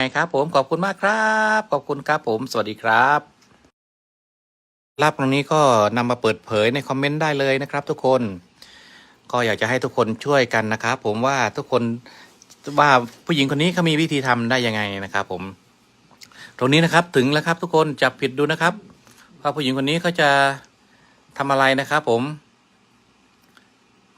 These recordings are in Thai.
ไงครับผมขอบคุณมากครับ ขอบคุณครับผม สวัสดีครับรับตรงนี้ก็นำมาเปิดเผยในคอมเมนต์ได้เลยนะครับ ทุกคนก็อยากจะให้ทุกคนช่วยกันนะครับผมว่าทุกคนว่าผู้หญิงคนนี้เขามีวิธีทำได้ยังไงนะครับ ผม ตรงนี้นะครับถึงแล้วครับ ทุกคนจับผิดดูนะครับว่าผู้หญิงคนนี้เขาจะทำอะไรนะครับ ผม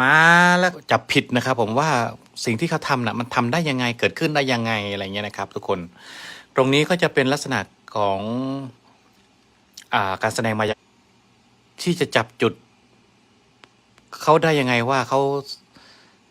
มาแล้วจับผิดนะครับ ผมว่า สิ่งที่เขาทำน่ะมันทำได้ยังไงเกิดขึ้นได้ยังไงอะไรเงี้ยนะครับ ทุกคน ตรงนี้ก็จะเป็นลักษณะของอาการแสดงมายาที่จะจับจุดเขาได้ยังไงว่าเขา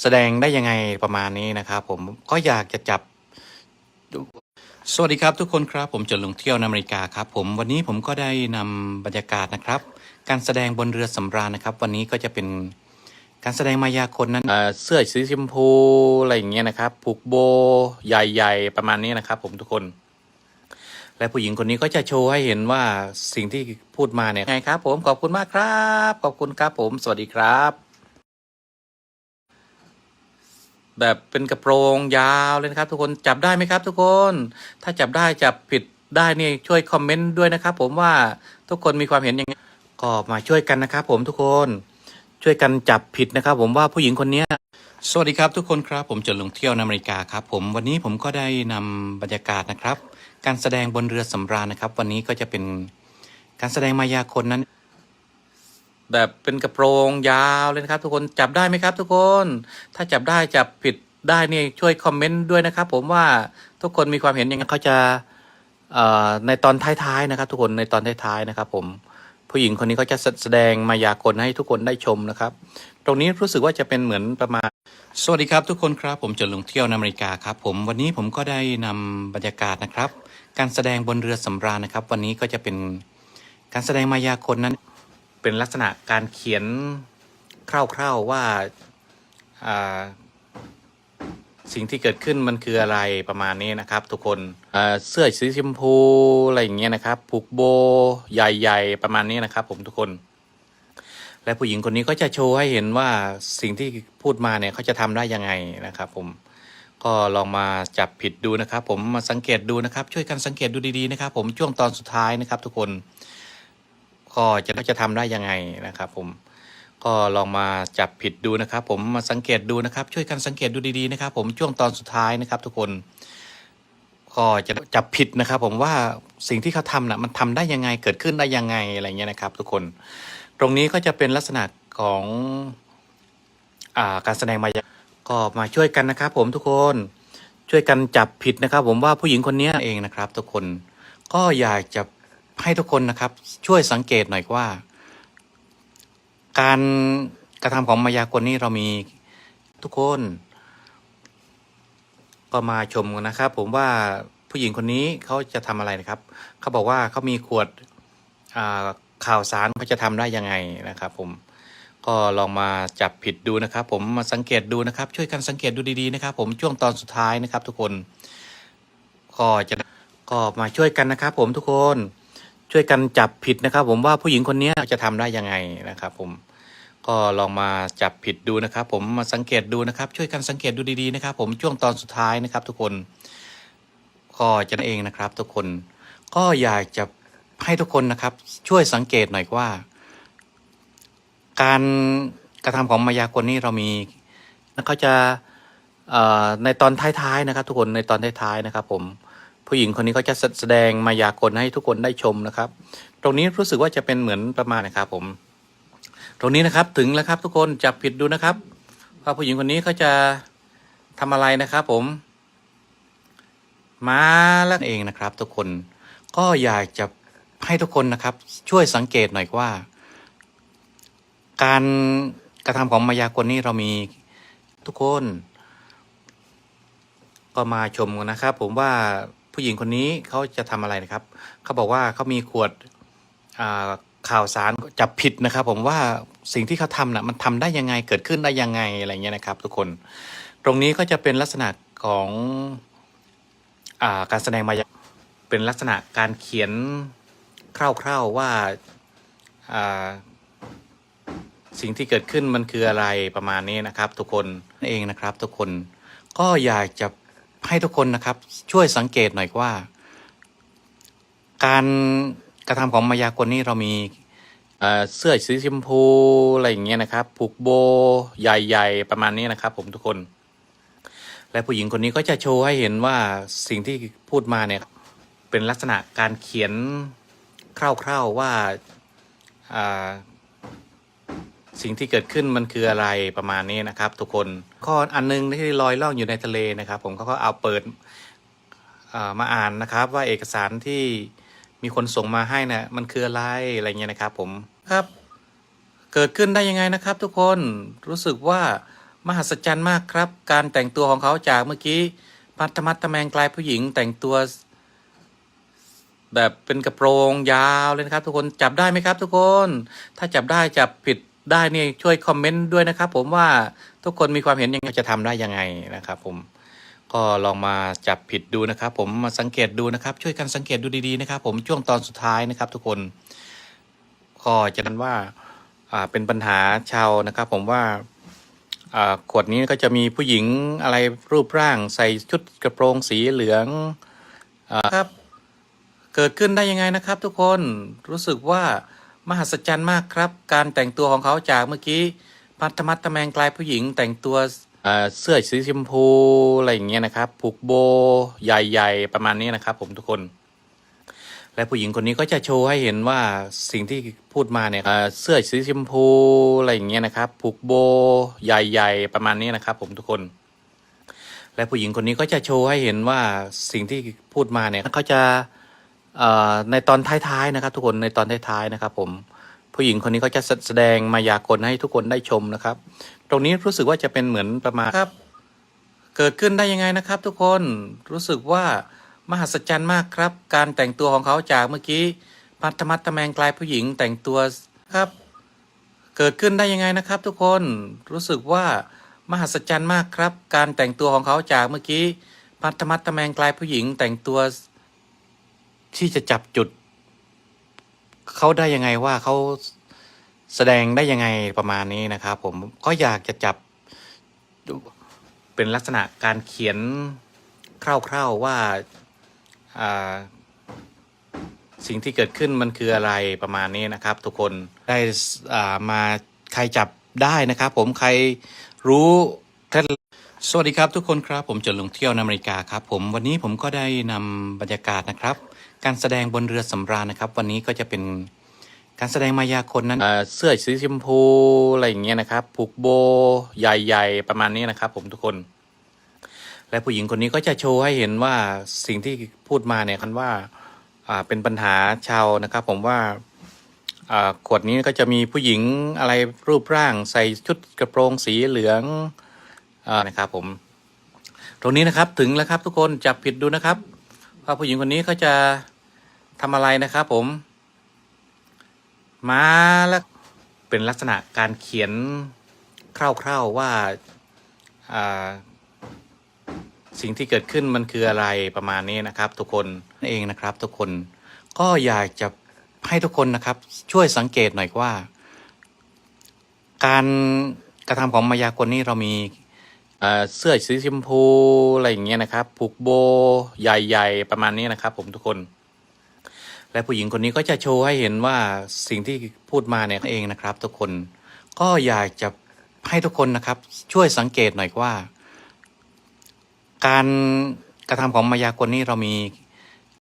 แสดงได้ยังไงประมาณนี้นะครับ ผมก็อยากจะจับ สวัสดีครับทุกคนครับผมจะลงเที่ยวในอเมริกาครับ ผมวันนี้ผมก็ได้นำบรรยากาศนะครับ การแสดงบนเรือสำราญนะครับ วันนี้ก็จะเป็น การแสดงมายากลนั้นเเสื้อสีชมพูอะไรอย่างเงี้ยนะครับ ผูกโบใหญ่ ๆ ประมาณนี้นะครับ ผมทุกคน และผู้หญิงคนนี้ก็จะโชว์ให้เห็นว่าสิ่งที่พูดมาเนี่ยไงครับ ผมขอบคุณมากครับ ขอบคุณครับผม สวัสดีครับ แบบเป็นกระโปรงยาวเลยนะครับ ทุกคนจับได้ไหมครับ ทุกคน ถ้าจับได้จับผิดได้นี่ช่วยคอมเมนต์ด้วยนะครับ ผมว่าทุกคนมีความเห็นยังไงก็มาช่วยกันนะครับ ผมทุกคน ช่วยกันจับผิดนะครับ ผมว่าผู้หญิงคนนี้สวัสดีครับทุกคนครับ ผมจะลงเที่ยวในอเมริกาครับ ผมวันนี้ผมก็ได้นำบรรยากาศนะครับ การแสดงบนเรือสำราญนะครับ วันนี้ก็จะเป็นการแสดงมายากลนั้น แบบเป็นกระโปรงยาวเลยนะครับ ทุกคนจับได้ไหมครับ ทุกคน ถ้าจับได้จับผิดได้นี่ช่วยคอมเมนต์ด้วยนะครับ ผมว่าทุกคนมีความเห็นยังไงเขาจะในตอนท้ายๆนะครับ ทุกคนในตอนท้ายๆนะครับ ผม ผู้หญิงคนนี้เขาจะแสดงมายากลให้ทุกคนได้ชมนะครับ ตรงนี้รู้สึกว่าจะเป็นเหมือนประมาณ สวัสดีครับทุกคนครับผมจะลงเที่ยวในอเมริกาครับ ผมวันนี้ผมก็ได้นำบรรยากาศนะครับ การแสดงบนเรือสำราญนะครับ วันนี้ก็จะเป็นการแสดงมายากลนั้น เป็นลักษณะการเขียนคร่าวๆว่า สิ่งที่เกิดขึ้นมันคืออะไรประมาณนี้นะครับ ทุกคนอ่าเสื้อสีชมพูอะไรอย่างเงี้ยนะครับ ผูกโบใหญ่ๆประมาณนี้นะครับ ผมทุกคน และผู้หญิงคนนี้ก็จะโชว์ให้เห็นว่าสิ่งที่พูดมาเนี่ยเขาจะทำได้ยังไงนะครับ ผมก็ลองมาจับผิดดูนะครับ ผมมาสังเกตดูนะครับ ช่วยกันสังเกตดูดีๆนะครับ ผมช่วงตอนสุดท้ายนะครับ ทุกคนก็จะจะทำได้ยังไงนะครับ ผม ก็ลองมาจับผิดดูนะครับ ผมมาสังเกตดูนะครับ ช่วยกันสังเกตดูดีๆนะครับ ผมช่วงตอนสุดท้ายนะครับ ทุกคนก็จะจับผิดนะครับ ผมว่าสิ่งที่เขาทำน่ะมันทำได้ยังไงเกิดขึ้นได้ยังไงอะไรเงี้ยนะครับ ทุกคน ตรงนี้ก็จะเป็นลักษณะของอาการแสดงมายาก็มาช่วยกันนะครับ ผมทุกคนช่วยกันจับผิดนะครับ ผมว่าผู้หญิงคนนี้เองนะครับ ทุกคนก็อยากจะให้ทุกคนนะครับ ช่วยสังเกตหน่อยว่า การกระทำของมายากลนี่เรามีทุกคน ก็มาชมกันนะครับ ผมว่าผู้หญิงคนนี้เขาจะทำอะไรนะครับ เขาบอกว่าเขามีขวดข่าวสารเขาจะทำได้ยังไงนะครับ ผมก็ลองมาจับผิดดูนะครับ ผมมาสังเกตดูนะครับ ช่วยกันสังเกตดูดีๆนะครับ ผมช่วงตอนสุดท้ายนะครับ ทุกคน ก็จะก็มาช่วยกันนะครับ ผมทุกคน ช่วยกันจับผิดนะครับ ผมว่าผู้หญิงคนนี้จะทำได้ยังไงนะครับ ผมก็ลองมาจับผิดดูนะครับ ผมมาสังเกตดูนะครับ ช่วยกันสังเกตดูดีๆนะครับ ผมช่วงตอนสุดท้ายนะครับ ทุกคนก็จะนั่นเองนะครับ ทุกคนก็อยากจะให้ทุกคนนะครับ ช่วยสังเกตหน่อยว่า การกระทำของมายากลนี่เรามีแล้วเขาจะในตอนท้ายๆนะครับ ทุกคนในตอนท้ายๆนะครับ ผม ผู้หญิงคนนี้ก็จะแสดงมายากลให้ทุกคนได้ชมนะครับ ตรงนี้รู้สึกว่าจะเป็นเหมือนประมาณนะครับผม ตรงนี้นะครับถึงแล้วครับทุกคนจับผิดดูนะครับว่าผู้หญิงคนนี้เขาจะทำอะไรนะครับผม มาแล้วเองนะครับ ทุกคนก็อยากจะให้ทุกคนนะครับ ช่วยสังเกตหน่อยว่า การกระทำของมายากลนี่เรามีทุกคน ก็มาชมกันนะครับ ผมว่า ผู้หญิงคนนี้เขาจะทำอะไรนะครับ เขาบอกว่าเขามีขวดข่าวสารจับผิดนะครับ ผมว่าสิ่งที่เขาทำน่ะมันทำได้ยังไงเกิดขึ้นได้ยังไงอะไรเงี้ยนะครับ ทุกคน ตรงนี้ก็จะเป็นลักษณะของอาการแสดงมายาเป็นลักษณะการเขียนคร่าวๆว่าอ่าสิ่งที่เกิดขึ้นมันคืออะไรประมาณนี้นะครับ ทุกคนเองนะครับ ทุกคนก็อยากจะ ให้ทุกคนนะครับ ช่วยสังเกตหน่อยว่า การกระทำของมายากลนี่เรามีเสื้อสีชมพูอะไรอย่างเงี้ยนะครับ ผูกโบใหญ่ๆ ประมาณนี้นะครับ ผมทุกคน และผู้หญิงคนนี้ก็จะโชว์ให้เห็นว่าสิ่งที่พูดมาเนี่ย เป็นลักษณะการเขียนคร่าวๆว่า สิ่งที่เกิดขึ้นมันคืออะไรประมาณนี้นะครับ ทุกคนข้ออันนึงที่ลอยล่องอยู่ในทะเลนะครับ ผมเขาก็เอาเปิดมาอ่านนะครับ ว่าเอกสารที่มีคนส่งมาให้นะ่ะมันคืออะไรอะไรเงี้ยนะครับ ผมครับ เกิดขึ้นได้ยังไงนะครับ ทุกคนรู้สึกว่ามหัศจรรย์มากครับ การแต่งตัวของเขาจากเมื่อกี้พัฒมัดตะแมงกลายผู้หญิงแต่งตัวแบบเป็นกระโปรงยาวเลยนะครับ ทุกคนจับได้ไหมครับ ทุกคน ถ้าจับได้จับผิด ได้นี่ช่วยคอมเมนต์ด้วยนะครับ ผมว่าทุกคนมีความเห็นยังไงจะทำได้ยังไงนะครับ ผมก็ลองมาจับผิดดูนะครับ ผมมาสังเกตดูนะครับ ช่วยกันสังเกตดูดีๆนะครับ ผมช่วงตอนสุดท้ายนะครับ ทุกคนก็จะนั้นว่าเป็นปัญหาชาวนะครับ ผมว่าขวดนี้ก็จะมีผู้หญิงอะไรรูปร่าง ใส่ชุดกระโปรงสีเหลืองอครับ เกิดขึ้นได้ยังไงนะครับ ทุกคนรู้สึกว่า มหัศจรรย์มากครับ การแต่งตัวของเขาจากเมื่อกี้พัฒมัดตะแมงกลายผู้หญิง แต่งตัวเเสื้อสีชมพูอะไรอย่างเงี้ยนะครับ ผูกโบใหญ่ๆ ประมาณนี้นะครับ ผมทุกคน และผู้หญิงคนนี้ก็จะโชว์ให้เห็นว่าสิ่งที่พูดมาเนี่ยเเสื้อสีชมพูอะไรอย่างเงี้ยนะครับ ผูกโบใหญ่ๆ ประมาณนี้นะครับ ผมทุกคน และผู้หญิงคนนี้ก็จะโชว์ให้เห็นว่าสิ่งที่พูดมาเนี่ยเขาจะ ในตอนท้ายๆนะครับ ทุกคนในตอนท้ายๆนะครับ ผมผู้หญิงคนนี้เขาจะแสดงมายากลให้ทุกคนได้ชมนะครับ ตรงนี้รู้สึกว่าจะเป็นเหมือนประมาณครับ เกิดขึ้นได้ยังไงนะครับ ทุกคนรู้สึกว่ามหัศจรรย์มากครับ การแต่งตัวของเขาจากเมื่อกี้พัฒมัดตะแมงกลายผู้หญิงแต่งตัวครับ เกิดขึ้นได้ยังไงนะครับ ทุกคนรู้สึกว่ามหัศจรรย์มากครับ การแต่งตัวของเขาจากเมื่อกี้พัฒมัดตะแมงกลายผู้หญิงแต่งตัว ที่จะจับจุดเขาได้ยังไงว่าเขาแสดงได้ยังไงประมาณนี้นะครับผมก็อยากจะจับเป็นลักษณะการเขียนคร่าวๆว่าาสิ่งที่เกิดขึ้นมันคืออะไรประมาณนี้นะครับ ทุกคนได้ามาใครจับได้นะครับ ผมใครรู้เคล็ดสวัสดีครับทุกคนครับ ผมจะลงเที่ยวในอเมริกาครับ ผมวันนี้ผมก็ได้นำบรรยากาศนะครับ การแสดงบนเรือสำราญนะครับ วันนี้ก็จะเป็นการแสดงมายากลนั้นเเสื้อสีชมพูอะไรอย่างเงี้ยนะครับ ผูกโบใหญ่ๆ ประมาณนี้นะครับ ผมทุกคน และผู้หญิงคนนี้ก็จะโชว์ให้เห็นว่าสิ่งที่พูดมาเนี่ยคันว่าาเป็นปัญหาชาวนะครับ ผมว่าาขวดนี้ก็จะมีผู้หญิงอะไรรูปร่างใส่ชุดกระโปรงสีเหลืองอนะครับ ผม ตรงนี้นะครับถึงแล้วครับทุกคนจับผิดดูนะครับว่าผู้หญิงคนนี้เขาจะ ทำอะไรนะครับผม มาแล้วเป็นลักษณะการเขียนคร่าวๆว่าาสิ่งที่เกิดขึ้นมันคืออะไรประมาณนี้นะครับ ทุกคนนั่นเองนะครับ ทุกคนก็อยากจะให้ทุกคนนะครับ ช่วยสังเกตหน่อยว่า การกระทำของมายากลนี่เรามีเสื้อสีชมพูอะไรอย่างเงี้ยนะครับ ผูกโบใหญ่ ๆ ประมาณนี้นะครับ ผมทุกคน และผู้หญิงคนนี้ก็จะโชว์ให้เห็นว่าสิ่งที่พูดมาเนี่ยเองนะครับ ทุกคนก็อยากจะให้ทุกคนนะครับ ช่วยสังเกตหน่อยว่า การกระทำของมายากลนี่เรามี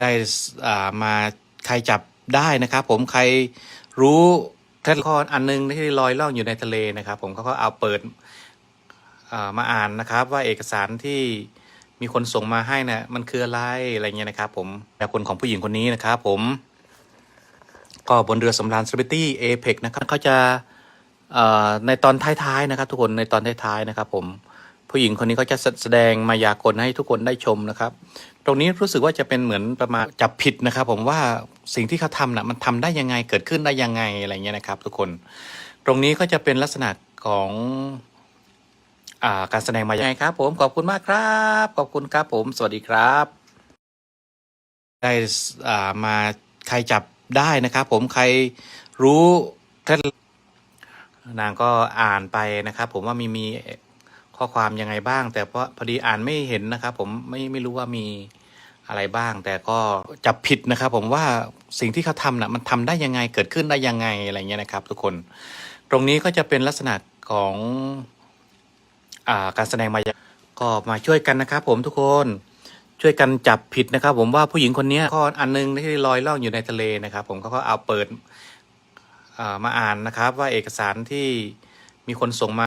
ได้มาใครจับได้นะครับ ผมใครรู้เคล็ดข้ออันนึงที่ลอยล่องอยู่ในทะเลนะครับ ผมเขาก็เอาเปิดมาอ่านนะครับ ว่าเอกสารที่ มีคนส่งมาให้นะมันคืออะไรอะไรเงี้ยนะครับผมแต่คนของผู้หญิงคนนี้นะครับผม ก็บนเรือสำราญ Celebrity Apex นะครับเขาจะในตอนท้ายๆนะครับ ทุกคนในตอนท้ายๆนะครับ ผมผู้หญิงคนนี้ก็จะแสดงมายากลให้ทุกคนได้ชมนะครับ ตรงนี้รู้สึกว่าจะเป็นเหมือนประมาณจับผิดนะครับ ผมว่าสิ่งที่เขาทำน่ะมันทำได้ยังไงเกิดขึ้นได้ยังไงอะไรเงี้ยนะครับ ทุกคน ตรงนี้ก็จะเป็นลักษณะของ การแสดงมาอยังไงครับ ผมขอบคุณมากครับ ขอบคุณครับผม สวัสดีครับ ได้อ่ามาใครจับได้นะครับ ผมใครรู้เคล็ดนางก็อ่านไปนะครับ ผมว่ามีมีข้อความยังไงบ้าง แต่เพราะพอดีอ่านไม่เห็นนะครับ ผมไม่ไม่รู้ว่ามีอะไรบ้าง แต่ก็จับผิดนะครับ ผมว่าสิ่งที่เขาทำน่ะมันทำได้ยังไงเกิดขึ้นได้ยังไงอะไรเงี้ยนะครับ ทุกคน ตรงนี้ก็จะเป็นลักษณะของ การแสดงมายาก็มาช่วยกันนะครับผมทุกคนช่วยกันจับผิดนะครับ ผมว่าผู้หญิงคนนี้ข้ออันนึงที่ลอยล่องอยู่ในทะเลนะครับ ผมเขาก็เอาเปิดมาอ่านนะครับ ว่าเอกสารที่มีคนส่งมา